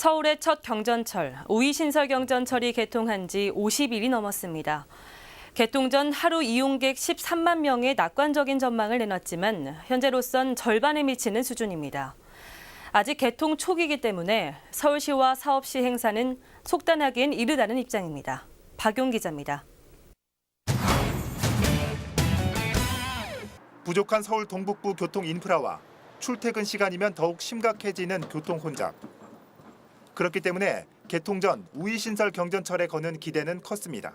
서울의 첫 경전철, 우이신설 경전철이 개통한 지 50일이 넘었습니다. 개통 전 하루 이용객 13만 명의 낙관적인 전망을 내놨지만 현재로선 절반에 미치는 수준입니다. 아직 개통 초기이기 때문에 서울시와 사업시 행사는 속단하기엔 이르다는 입장입니다. 박용 기자입니다. 부족한 서울 동북부 교통 인프라와 출퇴근 시간이면 더욱 심각해지는 교통 혼잡. 그렇기 때문에 개통 전 우이 신설 경전철에 거는 기대는 컸습니다.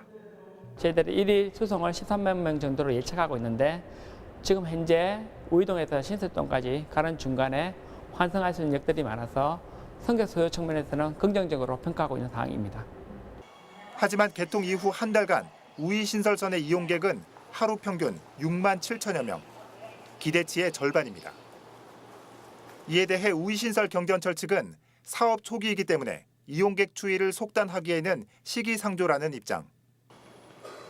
저희들이 일일 수송을 13만 명 정도로 예측하고 있는데 지금 현재 우이동에서 신설동까지 가는 중간에 환승할 수 있는 역들이 많아서 성격 소요 측면에서는 긍정적으로 평가하고 있는 상황입니다. 하지만 개통 이후 한 달간 우이 신설선의 이용객은 하루 평균 6만 7천여 명. 기대치의 절반입니다. 이에 대해 우이 신설 경전철 측은 사업 초기이기 때문에 이용객 추이를 속단하기에는 시기상조라는 입장.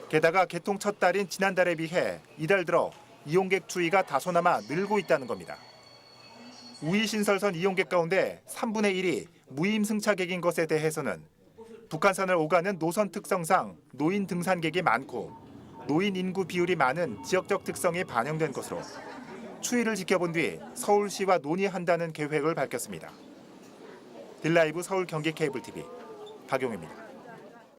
게다가 개통 첫 달인 지난달에 비해 이달 들어 이용객 추이가 다소나마 늘고 있다는 겁니다. 우이 신설선 이용객 가운데 3분의 1이 무임승차객인 것에 대해서는 북한산을 오가는 노선 특성상 노인 등산객이 많고 노인 인구 비율이 많은 지역적 특성이 반영된 것으로 추이를 지켜본 뒤 서울시와 논의한다는 계획을 밝혔습니다. 딜라이브 서울 경기 케이블 TV 박용입니다.